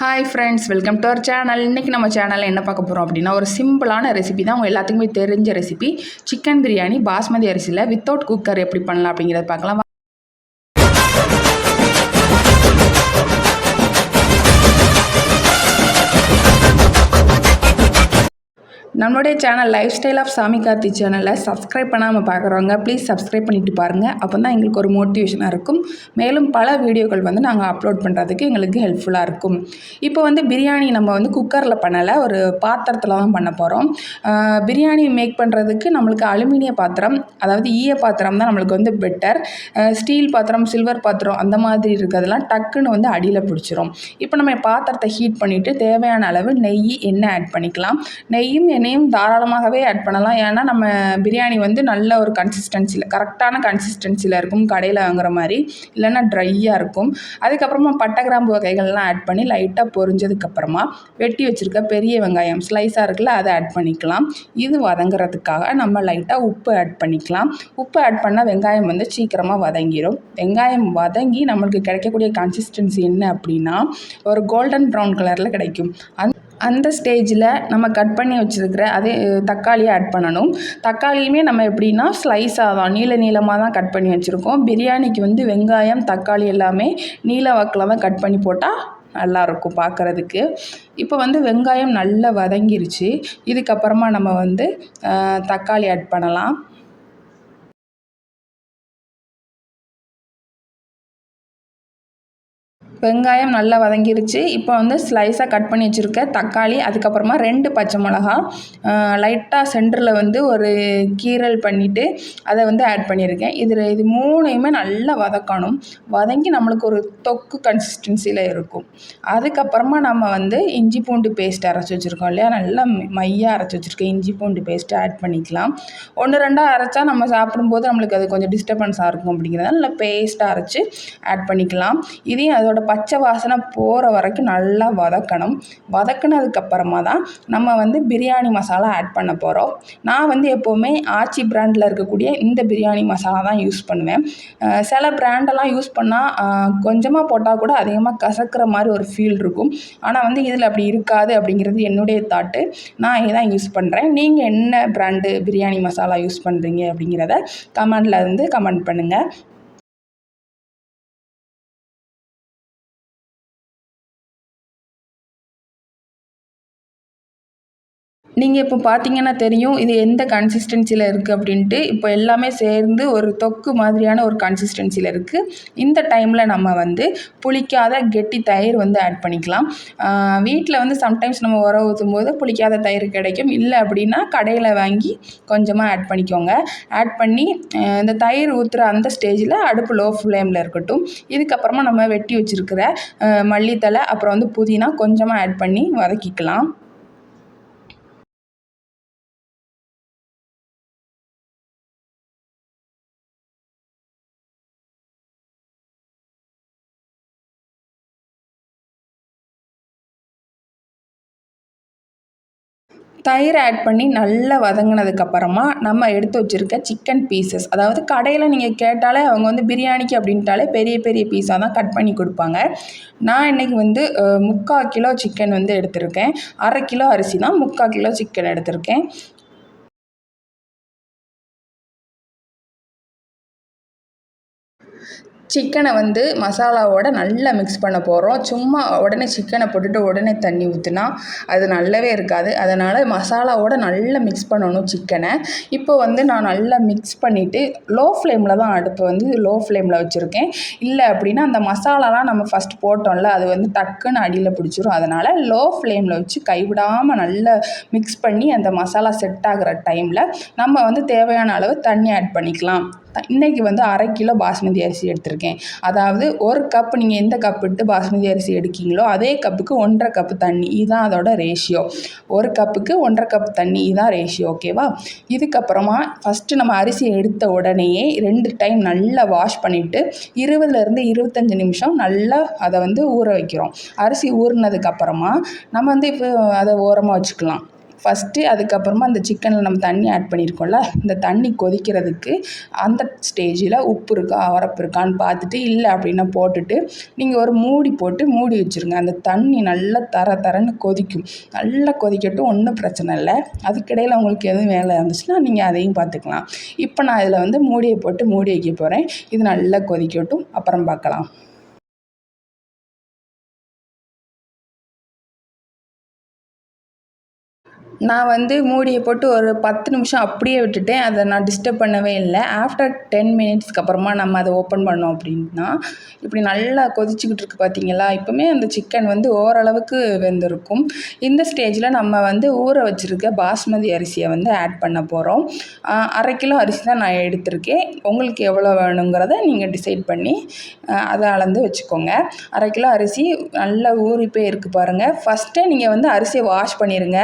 Hi friends welcome to our channel இன்றைக்கி நம்ம சேனலில் என்ன பார்க்க போகிறோம் அப்படின்னா ஒரு சிம்பிளான ரெசிபி தான். உங்கள் எல்லாத்துக்குமே தெரிஞ்ச ரெசிபி சிக்கன் பிரியாணி பாஸ்மதி அரிசியில் வித்தவுட் குக்கர் எப்படி பண்ணலாம் அப்படிங்கிறத பார்க்கலாம். நம்மளுடைய சேனல் லைஃப் ஸ்டைல் ஆஃப் சாமி கார்த்தி சேனலை சப்ஸ்கிரைப் பண்ணாமல் பார்க்குறவங்க ப்ளீஸ் சப்ஸ்கிரைப் பண்ணிட்டு பாருங்கள் அப்போ தான் எங்களுக்கு ஒரு மோட்டிவேஷனாக இருக்கும். மேலும் பல வீடியோக்கள் வந்து நாங்கள் அப்லோட் பண்ணுறதுக்கு எங்களுக்கு ஹெல்ப்ஃபுல்லாக இருக்கும். இப்போ வந்து பிரியாணி நம்ம வந்து குக்கரில் பண்ணலை ஒரு பாத்திரத்தில் தான் பண்ண போகிறோம் பிரியாணி மேக் பண்ணுறதுக்கு நம்மளுக்கு அலுமினிய பாத்திரம் அதாவது ஈய பாத்திரம் தான் நம்மளுக்கு வந்து பெட்டர் ஸ்டீல் பாத்திரம் சில்வர் பாத்திரம் அந்த மாதிரி இருக்கிறதெல்லாம் டக்குன்னு வந்து அடியில் பிடிச்சிரும். இப்போ நம்ம பாத்திரத்தை ஹீட் பண்ணிவிட்டு தேவையான அளவு நெய் எண்ணெய் ஆட் பண்ணிக்கலாம். நெய்யும் எண்ணெய் எண்ணெயும் தாராளமாகவே ஆட் பண்ணலாம். ஏன்னா நம்ம பிரியாணி வந்து நல்ல ஒரு கன்சிஸ்டன்சியில் கரெக்டான கன்சிஸ்டன்சியில் இருக்கும் கடையில் வாங்குற மாதிரி. இல்லைன்னா ட்ரையாக இருக்கும். அதுக்கப்புறமா பட்டை கிராம்பு வகைகள்லாம் ஆட் பண்ணி லைட்டாக பொரிஞ்சதுக்கப்புறமா வெட்டி வச்சுருக்க பெரிய வெங்காயம் ஸ்லைஸாக இருக்குல்ல அதை ஆட் பண்ணிக்கலாம். இது வதங்குறதுக்காக நம்ம லைட்டாக உப்பு ஆட் பண்ணிக்கலாம். உப்பு ஆட் பண்ணால் வெங்காயம் வந்து சீக்கிரமாக வதங்கிடும் வெங்காயம் வதங்கி நம்மளுக்கு கிடைக்கக்கூடிய கன்சிஸ்டன்சி என்ன அப்படின்னா ஒரு கோல்டன் ப்ரௌன் கலரில் கிடைக்கும். அந்த அந்த ஸ்டேஜில் நம்ம கட் பண்ணி வச்சுருக்கிற அதே தக்காளியை ஆட் பண்ணணும். தக்காளியுமே நம்ம எப்படின்னா ஸ்லைஸாக தான் நீள நீளமாக தான் கட் பண்ணி வச்சுருக்கோம். பிரியாணிக்கு வந்து வெங்காயம் தக்காளி எல்லாமே நீல வாக்கில் தான் கட் பண்ணி போட்டால் நல்லாயிருக்கும் பார்க்குறதுக்கு இப்போ வந்து வெங்காயம் நல்லா வதங்கிருச்சு. இதுக்கப்புறமா நம்ம வந்து தக்காளி ஆட் பண்ணலாம். வெங்காயம் நல்லா வதங்கிருச்சு. இப்போ வந்து ஸ்லைஸாக கட் பண்ணி வச்சுருக்க தக்காளி அதுக்கப்புறமா ரெண்டு பச்சை மிளகா லைட்டாக சென்டரில் வந்து ஒரு கீரல் பண்ணிவிட்டு அதை வந்து ஆட் பண்ணியிருக்கேன். இதில் இது மூணையுமே நல்லா வதக்கணும். வதங்கி நம்மளுக்கு ஒரு தொக்கு கன்சிஸ்டன்சியில் இருக்கும். அதுக்கப்புறமா நம்ம வந்து இஞ்சி பூண்டு பேஸ்ட் அரைச்சி வச்சுருக்கோம் இல்லையா? நல்லா மையாக அரைச்சி வச்சுருக்கேன் இஞ்சி பூண்டு பேஸ்ட்டு ஆட் பண்ணிக்கலாம். ஒன்று ரெண்டாக அரைச்சா நம்ம சாப்பிடும்போது நம்மளுக்கு அது கொஞ்சம் டிஸ்டர்பன்ஸாக இருக்கும் அப்படிங்கிறதால நல்லா பேஸ்ட்டாக அரைச்சி ஆட் பண்ணிக்கலாம். இதையும் அதோட பச்சை வாசனை போகிற வரைக்கும் நல்லா வதக்கணும். வதக்குனதுக்கப்புறமா தான் நம்ம வந்து பிரியாணி மசாலா ஆட் பண்ண போகிறோம் நான் வந்து எப்போவுமே ஆச்சி பிராண்டில் இருக்கக்கூடிய இந்த பிரியாணி மசாலா தான் யூஸ் பண்ணுவேன் சில பிராண்டெல்லாம் யூஸ் பண்ணால் கொஞ்சமாக போட்டால் கூட அதிகமாக கசக்கிற மாதிரி ஒரு ஃபீல் இருக்கும். ஆனால் வந்து இதில் அப்படி இருக்காது அப்படிங்கிறது என்னுடைய தாட்டு நான் இதான் யூஸ் பண்ணுறேன் நீங்கள் என்ன பிராண்டு பிரியாணி மசாலா யூஸ் பண்ணுறீங்க அப்படிங்கிறத கமெண்டில் வந்து கமெண்ட் பண்ணுங்கள் நீங்கள் இப்போ பார்த்தீங்கன்னா தெரியும் இது எந்த கன்சிஸ்டன்சியில் இருக்குது அப்படின்ட்டு இப்போ எல்லாமே சேர்ந்து ஒரு தொக்கு மாதிரியான ஒரு கன்சிஸ்டன்சியில் இருக்குது இந்த டைமில் நம்ம வந்து புளிக்காத கெட்டி தயிர் வந்து ஆட் பண்ணிக்கலாம். வீட்டில் வந்து சம்டைம்ஸ் நம்ம உர ஊற்றும் போது புளிக்காத தயிர் கிடைக்கும். இல்லை அப்படின்னா கடையில் வாங்கி கொஞ்சமாக ஆட் பண்ணிக்கோங்க. ஆட் பண்ணி இந்த தயிர் ஊற்றுற அந்த ஸ்டேஜில் அடுப்பு லோ ஃப்ளேமில் இருக்கட்டும். இதுக்கப்புறமா நம்ம வெட்டி வச்சுருக்கிற மல்லித்தலை அப்புறம் வந்து புதினா கொஞ்சமாக ஆட் பண்ணி வதக்கிக்கலாம். தயிர் ஆட் பண்ணி நல்லா வதங்கினதுக்கப்புறமா நம்ம எடுத்து வச்சுருக்க சிக்கன் பீசஸ் அதாவது கடையில் நீங்கள் கேட்டாலே அவங்க வந்து பிரியாணிக்கு அப்படின்ட்டாலே பெரிய பெரிய பீஸாக தான் கட் பண்ணி கொடுப்பாங்க. நான் இன்றைக்கி வந்து முக்கால் கிலோ சிக்கன் வந்து எடுத்திருக்கேன். அரை கிலோ அரிசி தான் முக்கால் கிலோ சிக்கன் எடுத்திருக்கேன். சிக்கனை வந்து மசாலாவோட நல்லா மிக்ஸ் பண்ண போகிறோம் சும்மா உடனே சிக்கனை போட்டுட்டு உடனே தண்ணி ஊற்றினா அது நல்லாவே இருக்காது. அதனால் மசாலாவோட நல்லா மிக்ஸ் பண்ணணும் சிக்கனை. இப்போ வந்து நான் நல்லா மிக்ஸ் பண்ணிவிட்டு லோ ஃப்ளேமில் தான் அடுப்பு வந்து லோ ஃப்ளேமில் வச்சுருக்கேன். இல்லை அப்படின்னா அந்த மசாலாலாம் நம்ம ஃபஸ்ட் போட்டோம்ல அது வந்து டக்குன்னு அடியில் பிடிச்சிரும். அதனால் லோ ஃப்ளேமில் வச்சு கைவிடாமல் நல்லா மிக்ஸ் பண்ணி அந்த மசாலா செட் ஆகிற டைமில் நம்ம வந்து தேவையான அளவு தண்ணி ஆட் பண்ணிக்கலாம். இன்றைக்கி வந்து அரை கிலோ பாஸ்மதி அரிசி எடுத்திருக்கேன். அதாவது ஒரு கப் நீங்கள் எந்த கப் விட்டு பாஸ்மதி அரிசி எடுக்கீங்களோ அதே கப்புக்கு ஒன்றரை கப்பு தண்ணி. இதுதான் அதோட ரேஷியோ ஒரு கப்புக்கு ஒன்றரை கப் தண்ணி. இதுதான் ரேஷியோ ஓகேவா இதுக்கப்புறமா ஃபஸ்ட்டு நம்ம அரிசி எடுத்த உடனேயே ரெண்டு டைம் நல்லா வாஷ் பண்ணிவிட்டு இருபதுலேருந்து இருபத்தஞ்சி நிமிஷம் நல்லா அதை வந்து ஊற வைக்கிறோம். அரிசி ஊறினதுக்கப்புறமா நம்ம வந்து இப்போ அதை ஓரமாக வச்சுக்கலாம். ஃபஸ்ட்டு அதுக்கப்புறமா அந்த சிக்கனில் நம்ம தண்ணி ஆட் பண்ணியிருக்கோம்ல இந்த தண்ணி கொதிக்கிறதுக்கு அந்த ஸ்டேஜில் உப்பு இருக்கா உரப்பு இருக்கான்னு பார்த்துட்டு இல்லை அப்படின்னா போட்டுட்டு நீங்கள் ஒரு மூடி போட்டு மூடி வச்சுருங்க. அந்த தண்ணி நல்லா தர தரன்னு கொதிக்கும். நல்லா கொதிக்கட்டும் ஒன்றும் பிரச்சனை இல்லை. அதுக்கிடையில் உங்களுக்கு எதுவும் வேலை இருந்துச்சுன்னா நீங்கள் அதையும் பார்த்துக்கலாம். இப்போ நான் இதில் வந்து மூடியை போட்டு மூடி வைக்க போகிறேன் இது நல்லா கொதிக்கட்டும். அப்புறம் பார்க்கலாம். நான் வந்து மூடியை போட்டு ஒரு பத்து நிமிஷம் அப்படியே விட்டுட்டேன். அதை நான் டிஸ்டர்ப் பண்ணவே இல்லை. ஆஃப்டர் டென் மினிட்ஸ்க்கு அப்புறமா நம்ம அதை ஓப்பன் பண்ணோம் அப்படின்னா இப்படி நல்லா கொதிச்சுக்கிட்டு இருக்கு பார்த்தீங்களா இப்போவுமே அந்த சிக்கன் வந்து ஓரளவுக்கு வெந்திருக்கும். இந்த ஸ்டேஜில் நம்ம வந்து ஊற வச்சுருக்க பாஸ்மதி அரிசியை வந்து ஆட் பண்ண போகிறோம் அரை கிலோ அரிசி தான் நான் எடுத்திருக்கேன். உங்களுக்கு எவ்வளோ வேணுங்கிறத நீங்கள் டிசைட் பண்ணி அதை அளந்து வச்சுக்கோங்க. அரை கிலோ அரிசி நல்லா ஊறி போய் இருக்குது பாருங்கள் ஃபஸ்ட்டே நீங்கள் வந்து அரிசியை வாஷ் பண்ணிடுங்க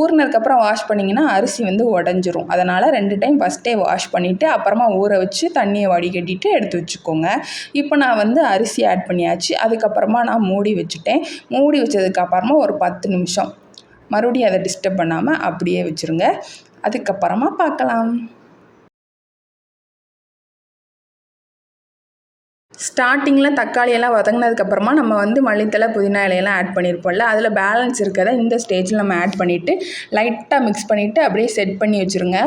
ஊர் ஊறினதுக்கப்புறம் வாஷ் பண்ணிங்கன்னா அரிசி வந்து உடஞ்சிரும். அதனால் ரெண்டு டைம் ஃபஸ்ட்டே வாஷ் பண்ணிவிட்டு அப்புறமா ஊற வச்சு தண்ணியை வடிகட்டிட்டு எடுத்து வச்சுக்கோங்க. இப்போ நான் வந்து அரிசி ஆட் பண்ணியாச்சு. அதுக்கப்புறமா நான் மூடி வச்சுட்டேன். மூடி வச்சதுக்கப்புறமா ஒரு பத்து நிமிஷம். மறுபடியும் அதை டிஸ்டர்ப் பண்ணாமல் அப்படியே வச்சுருங்க. அதுக்கப்புறமா பார்க்கலாம். ஸ்டார்டிங்கில் தக்காளியெல்லாம் வதங்கினதுக்கப்புறமா நம்ம வந்து மல்லித்தலை புதினா இலையெல்லாம் ஆட் பண்ணியிருப்போம்ல அதில் பேலன்ஸ் இருக்கிறத இந்த ஸ்டேஜில் நம்ம ஆட் பண்ணிவிட்டு லைட்டாக மிக்ஸ் பண்ணிவிட்டு அப்படியே செட் பண்ணி வச்சுருங்க.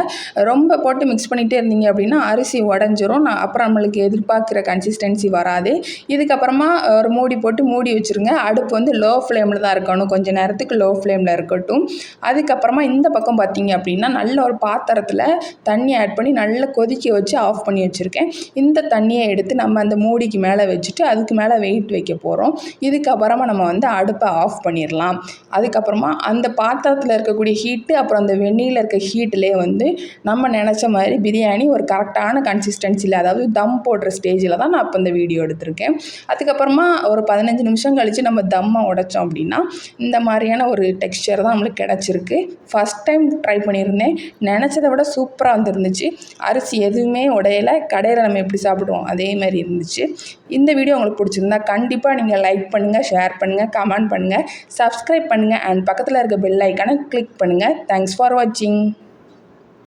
ரொம்ப போட்டு மிக்ஸ் பண்ணிகிட்டே இருந்தீங்க அப்படின்னா அரிசி உடஞ்சிரும். நான் அப்புறம் நம்மளுக்கு எதிர்பார்க்குற கன்சிஸ்டன்சி வராது. இதுக்கப்புறமா ஒரு மூடி போட்டு மூடி வச்சுருங்க. அடுப்பு வந்து லோ ஃப்ளேமில் தான் இருக்கணும். கொஞ்சம் நேரத்துக்கு லோ ஃப்ளேமில் இருக்கட்டும். அதுக்கப்புறமா இந்த பக்கம் பார்த்தீங்க அப்படின்னா நல்ல ஒரு பாத்திரத்தில் தண்ணி ஆட் பண்ணி நல்லா கொதிக்க வச்சு ஆஃப் பண்ணி வச்சுருக்கேன். இந்த தண்ணியை எடுத்து நம்ம அந்த மூடி மூடிக்கு மேலே வச்சுட்டு அதுக்கு மேலே வெயிட் வைக்க போகிறோம் இதுக்கப்புறமா நம்ம வந்து அடுப்பை ஆஃப் பண்ணிடலாம் அதுக்கப்புறமா அந்த பாத்திரத்தில் இருக்கக்கூடிய ஹீட்டு அப்புறம் அந்த வெந்நீரில் இருக்க ஹீட்டிலே வந்து நம்ம நினச்ச மாதிரி பிரியாணி ஒரு கரெக்டான கன்சிஸ்டன்சியில் அதாவது தம் போடுற ஸ்டேஜில் தான் நான் இப்போ இந்த வீடியோ எடுத்திருக்கேன். அதுக்கப்புறமா ஒரு பதினஞ்சு நிமிஷம் கழித்து நம்ம தம்மை உடைச்சோம் அப்படின்னா இந்த மாதிரியான ஒரு டெக்ஸ்சர் தான் நம்மளுக்கு கிடச்சிருக்கு. ஃபஸ்ட் டைம் ட்ரை பண்ணியிருந்தேன். நினச்சதை விட சூப்பராக வந்துருந்துச்சு. அரிசி எதுவுமே உடையலை. கடையில் நம்ம எப்படி சாப்பிடுவோம்? அதே மாதிரி இருந்துச்சு. இந்த வீடியோ உங்களுக்கு பிடிச்சிருந்தா கண்டிப்பாக நீங்கள் லைக் பண்ணுங்கள் ஷேர் பண்ணுங்கள் கமெண்ட் பண்ணுங்கள் சப்ஸ்கிரைப் பண்ணுங்கள் அண்ட் பக்கத்தில் இருக்க பெல் ஐக்கானை கிளிக் பண்ணுங்கள் தேங்க்ஸ் ஃபார் வாட்சிங்